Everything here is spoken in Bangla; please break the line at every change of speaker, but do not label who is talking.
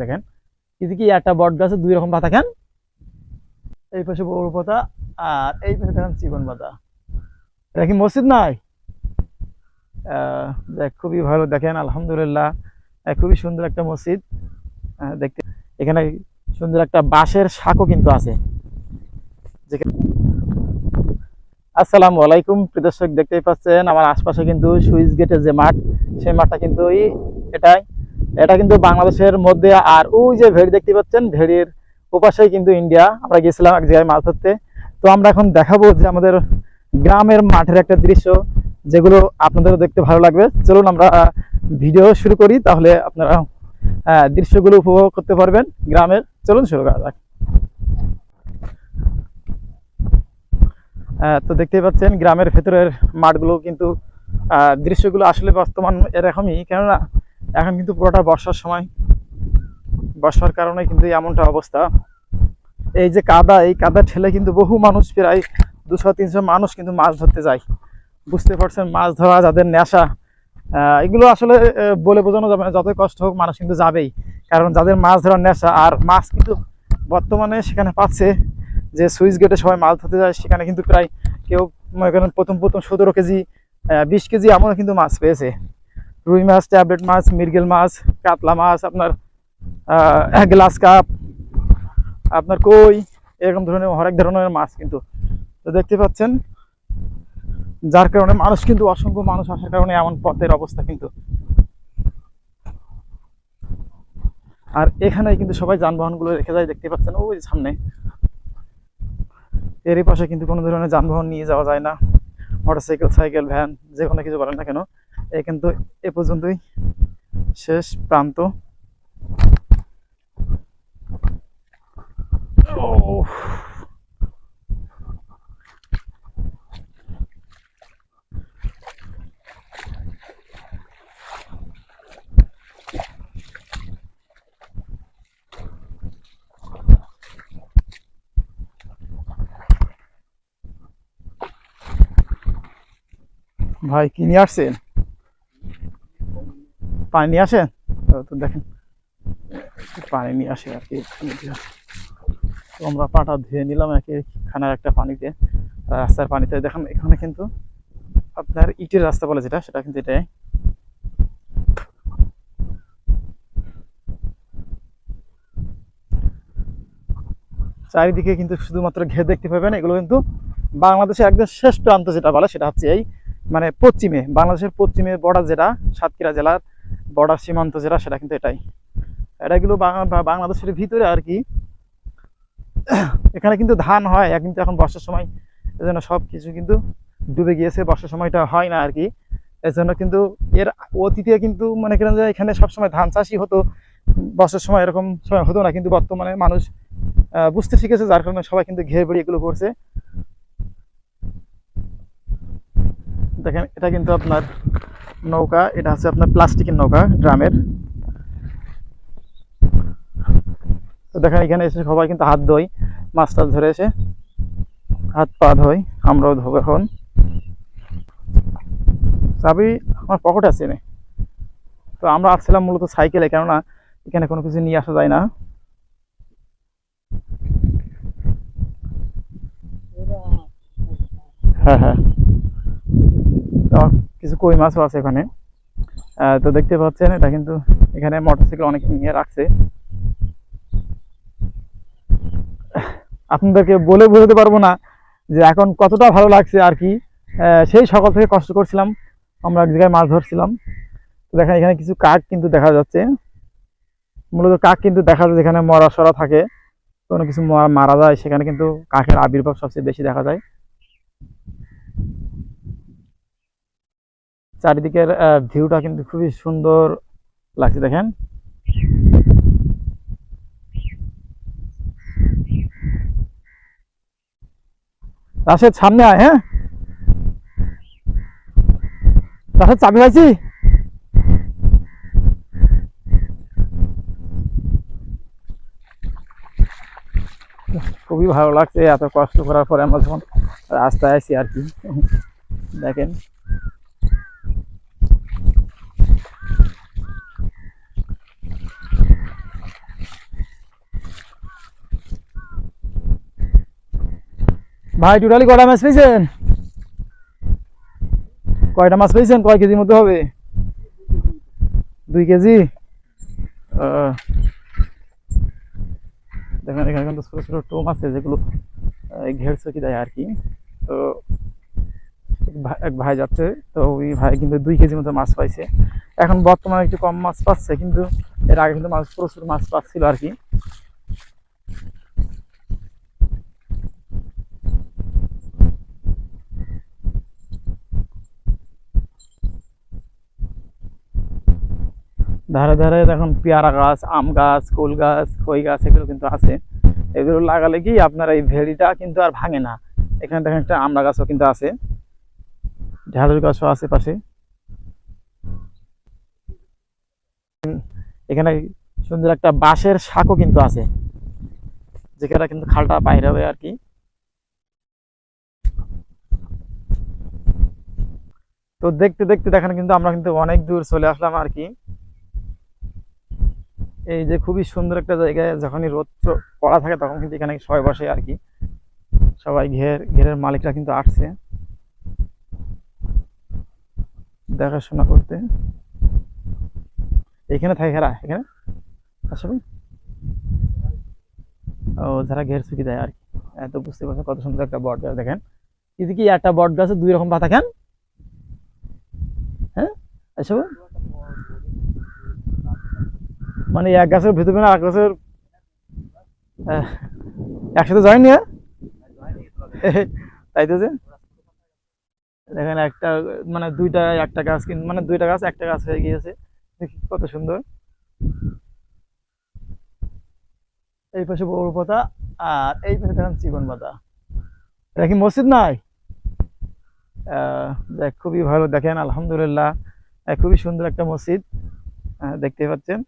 দেখেন। এদিকে একটা বট গাছে দুই রকম পাতা খান। এই পাশে বড় পাতা আর এই পাশে দেখেন চিকন পাতা। এটা কি মসজিদ আহ, দেখ খুবই ভালো দেখেন আলহামদুলিল্লাহ। খুবই সুন্দর একটা মসজিদ। দেখতে এখানে সুন্দর একটা বাঁশের শাকও কিন্তু আছে। আসসালামু আলাইকুম দর্শক দেখতেই পাচ্ছেন আমার আশপাশে কিন্তু সুইচ গেটের যে মাঠ সেই মাঠটা কিন্তু এই এটাই। এটা কিন্তু বাংলাদেশের মধ্যে আর ওই যে ভেড়ি দেখতে পাচ্ছেন, ভেড়ির ওপাশেই কিন্তু ইন্ডিয়া আমরা গেছিলাম এক জায়গায় মাছ ধরতে। তো আমরা এখন দেখাবো যে আমাদের গ্রামের মাঠের একটা দৃশ্য, যেগুলো আপনাদেরও দেখতে ভালো লাগবে। চলুন আমরা ভিডিও শুরু করি, তাহলে আপনারা দৃশ্যগুলো উপভোগ করতে পারবেন গ্রামের। চলুন শুরু করা যাক। তো দেখতেই পাচ্ছেন, গ্রামের ভেতরের মাঠগুলো কিন্তু দৃশ্যগুলো আসলে বর্তমান এরকমই। কেননা এখন কিন্তু পুরোটা বর্ষার সময়। বর্ষার কারণে কিন্তু এমনটা অবস্থা। এই যে কাদা, এই কাদা ঠেলে কিন্তু বহু মানুষ প্রায় দুশো, তিনশো মানুষ কিন্তু মাছ ধরতে যায়। বুঝতে পারছেন, মাছ ধরা যাদের নেশা এগুলো আসলে বলে বোঝানো যাবে যতই কষ্ট হোক মানুষ কিন্তু যাবেই। কারণ যাদের মাছ ধরার নেশা, আর মাছ কিন্তু বর্তমানে সেখানে পাচ্ছে, যে সুইচ গেটে সবাই মাছ ধরতে যায়, সেখানে কিন্তু প্রায় কেউ মনে করেন প্রথম প্রথম সতেরো কেজি বিশ কেজি এমনও কিন্তু মাছ পেয়েছে। রুই মাছ, ট্যাবলেট মাছ মিরগেল মাছ, কাতলা মাছ, আপনার গ্লাস কাপ, আপনার কই, এরকম ধরনের, হরেক ধরনের মাছ কিন্তু। তো দেখতে পাচ্ছেন, যার কারণে মানুষ কিন্তু, অসংখ্য মানুষ আসার কারণে এমন পথের অবস্থা কিন্তু। আর এখানে কিন্তু সবাই যানবাহনগুলো রেখে যায়, দেখতে পাচ্ছেন, ওই সামনে। এরই পাশে কিন্তু কোনো ধরনের যানবাহন নিয়ে যাওয়া যায় না। মোটরসাইকেল, সাইকেল, ভ্যান যে কোনো কিছু বলেন না কেন। এই কিন্তু এ পর্যন্তই। শেষ প্রান্ত। ভাই কি নিয়ে আসছেন? পানি নিয়ে আসেন তো দেখেন, পানি নিয়ে আসে আর কি আমরা পাটা ধুয়ে নিলাম একে খানার একটা পানিতে রাস্তার পানিতে দেখেন, এখানে কিন্তু আপনার ইটের রাস্তা বলে যেটা, সেটা কিন্তু এটাই। চারিদিকে কিন্তু শুধুমাত্র ঘের দেখতে পাবেন, এগুলো কিন্তু বাংলাদেশের একদম শেষ প্রান্ত যেটা বলে, সেটা হচ্ছে এই মানে পশ্চিমে, বাংলাদেশের পশ্চিমে বর্ডার যেটা, সাতক্ষীরা জেলার বর্ডার সীমান্ত যেটা সেটা কিন্তু এটাই। এটা গুলো বাংলা- বা- বাংলাদেশের ভিতরে আর কি। এখানে কিন্তু ধান হয় কিন্তু এখন বর্ষার সময়, এজন্য সব কিছু কিন্তু ডুবে গিয়েছে, বর্ষার সময়টা হয় না আর কি। এজন্য কিন্তু এর অতীতে কিন্তু মনে করেন যে এখানে সবসময় ধান চাষই হতো, বর্ষার সময় এরকম সময় হতো না, কিন্তু বর্তমানে মানুষ বুঝতে শিখেছে, যার কারণে সবাই কিন্তু ঘের বেড়ে এগুলো করছে। দেখেন, এটা কিন্তু আপনার নৌকা, এটা হচ্ছে আপনার প্লাস্টিকের নৌকা, ড্রামের। তো দেখেন, এখানে এসে সবাই কিন্তু হাত ধোয় মাছ টাছ ধরে এসে হাত পা ধোয়, আমরাও ধোবো এখন। চাবি আমার পকেটে আছে এনে। তো আমরা আসছিলাম মূলত সাইকেলে, কেননা এখানে কোনো কিছু নিয়ে আসা যায় না। হ্যাঁ হ্যাঁ। কিছু কই মাছও আছে এখানে। তো দেখতে পাচ্ছেন, এটা কিন্তু এখানে মোটরসাইকেল অনেক নিয়ে রাখছে। আপনাদেরকে বলে বোঝাতে পারব না যে এখন কতটা ভালো লাগছে আর কি। সেই সকাল থেকে কষ্ট করছিলাম, আমরা এক জায়গায় মাছ ধরছিলাম। তো দেখেন, এখানে কিছু কাক কিন্তু দেখা যাচ্ছে। মূলত কাক কিন্তু দেখা যায় যেখানে মরা সরা থাকে। কোনো কিছু মারা যায়, সেখানে কিন্তু কাকের আবির্ভাব সবচেয়ে বেশি দেখা যায়। চারিদিকের ভিউটা কিন্তু খুবই সুন্দর লাগছে, দেখেন। রাশেদ, সামনে আয় হ্যাঁ? রাশেদ, চাবি পাইছি? খুবই ভালো লাগছে, এত কষ্ট করার পরে আমরা যখন রাস্তায় আছি আর কি, দেখেন। ভাই টোটালি কয়টা মাছ পেয়েছেন? কয়টা মাছ পেয়েছেন? কয় কেজির মতো হবে? দুই কেজি? দেখেন এখানে কিন্তু ছোটো ছোটো টোম আছে যেগুলো আহ, ঘের চকি দেয় আর কি। তো এক ভাই- যাচ্ছে তো ওই ভাই কিন্তু দুই কেজি মতো মাছ পাইছে। এখন বর্তমানে একটু কম মাছ পাচ্ছে কিন্তু এর আগে কিন্তু মাছ প্রচুর মাছ পাচ্ছিল আর কি। ধারে ধারে দেখুন পেয়ারা গাছ, আম গাছ, কুল গাছ, খই গাছ, এগুলো কিন্তু আছে। এগুলো লাগালে কি আপনার এই ভেড়িটা কিন্তু আর ভাঙে না। এখানে দেখেন একটা আমড়া গাছও কিন্তু আছে। ঢালের গাছও আছে পাশে। এখানে সুন্দর একটা বাঁশের শাকও কিন্তু আছে। যেখানে কিন্তু খালটা বাইরে হবে আর কি। তো দেখতে দেখতে দেখেন কিন্তু আমরা কিন্তু অনেক দূর চলে আসলাম আর কি। এই যে খুবই সুন্দর একটা জায়গায় যখনই রোদ পড়া থাকে তখন কিন্তু এখানে সবাই বসে আর কি। সবাই ঘের, ঘেরের মালিকরা কিন্তু আসছে। দেখাশোনা করতে। এখানে থাকে খেরা এখানে? আসবে ও, যারা ঘের চুকি দেয় আর কি। এত বুঝতে পারছেন কত সুন্দর একটা বট গাছ, দেখেন। কিন্তু কি একটা বট গাছে দুই রকম পাতা খান হ্যাঁ? আসবে মানে এক গাছের ভিতরে আর এক গাছের একসাথে জয়েন নিয়ে তাই তো যে? দেখেন একটা মানে দুইটা, একটা গাছ কিন মানে দুইটা গাছ, একটা গাছ হয়ে গিয়েছে। দেখি কত সুন্দর। এই পাশে বড় পাতা, আর এই পাশে দেখেন চিকন পাতা। এটা কি মসজিদ নাই? দেখ, খুবই ভালো দেখেন, আলহামদুলিল্লাহ। খুবই সুন্দর একটা মসজিদ দেখতে পাচ্ছেন।